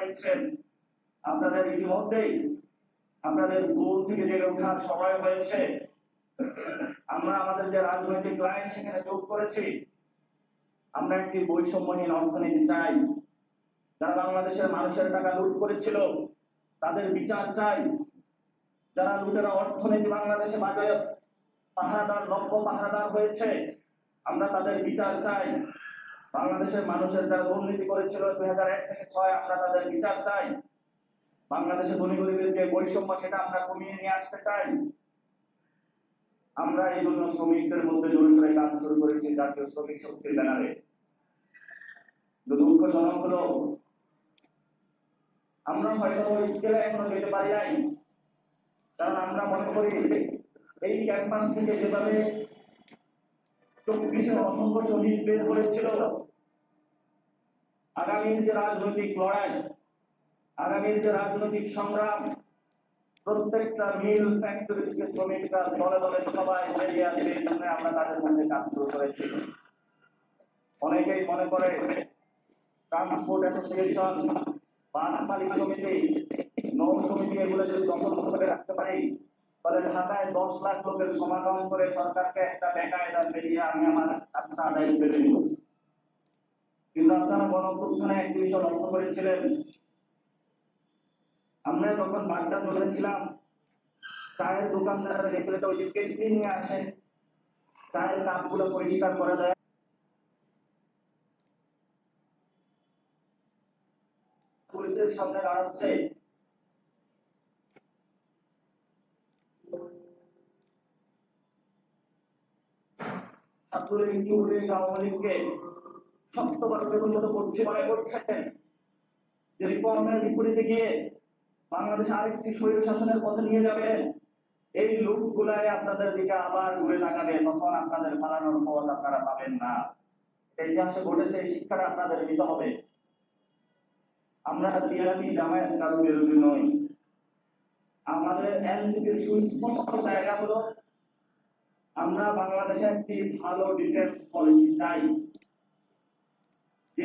দেখছেন, আপনাদের ইতিমধ্যেই আপনাদের ভুল থেকে জেগে ওঠার সময় হয়েছে। আমরা আমাদের যে রাজনৈতিক লাইন সেখানে যোগ করেছি, আমরা একটি বৈষম্যহীন অর্থনীতি চাই। যারা বাংলাদেশের মানুষের টাকা লুট করেছিল, তাদের বিচার চাই। যারা লুটেরা অর্থনীতি বাংলাদেশে বাজারে পাহারাদার লক্ষ্য পাহারাদার হয়েছে, আমরা তাদের বিচার চাই। বাংলাদেশের মানুষের যারা দুর্নীতি করেছিল দুই হাজার এক থেকে ছয়, আমরা তাদের বিচার চাই। বাংলাদেশের ধনী গরিবের যে বৈষম্য, সেটা আমরা কমিয়ে নিয়ে আসতে চাই। আমরা এই জন্য শ্রমিকদের মধ্যে জোরে কাজ শুরু করেছি জাতীয় শ্রমিক শক্তির ব্যানারে। দুঃখজনক হলো আমরা হয়তো ওই স্কেলে এখনও যেতে পারি নাই। কারণ আমরা মনে করি এই ক্যাম্পাস থেকে যেভাবে অসংখ্য বের যে রাজনৈতিক যে রাজনৈতিক সংগ্রাম, প্রত্যেকটা ফ্যাক্টরি দলে সবাই আমরা তাদের কাজ শুরু করেছি। অনেকেই মনে করে ট্রান্সপোর্ট অ্যাসোসিয়েশন বাস মালিক সমিতি নৌ সমিতি এগুলো যদি দখল তাহলে ঢাকায় দশ লাখ লোকের সমাগম করে সরকারকে একটা বেকায়দা বেরিয়ে আমি আমার আস্থা আদায় করে নিব। কিন্তু আপনারা গণপ্রধানে একটি বিষয় লক্ষ্য করেছিলেন। আমরা যখন বাগদা চলেছিলাম চায়ের দোকানদাররা যে ছেলেটা ওই দিকে নিয়ে আসে। চায়ের কাপগুলো পরিষ্কার করে দেয়। পুলিশের সামনে দাঁড়াচ্ছে। ছাত্রলীগ যুবলীগ আওয়ামী লীগকে শক্তভাবে পরিণত করছে মনে করছেন যে রিফর্মের বিপরীতে গিয়ে বাংলাদেশ আরেকটি স্বৈর শাসনের পথে নিয়ে যাবে এই লোকগুলাই আপনাদের দিকে আবার ঘুরে তাকাবে তখন আপনাদের পালানোর পথ আপনারা পাবেন না ইতিহাসে ঘটেছে এই শিক্ষাটা আপনাদের নিতে হবে আমরা বিআরপি জামায়াত কারও বিরোধী নই আমাদের এনসিপির সুস্পষ্ট জায়গা হলো আমরা বাংলাদেশে একটি ভালো ডিফেন্স পলিসি চাই। যে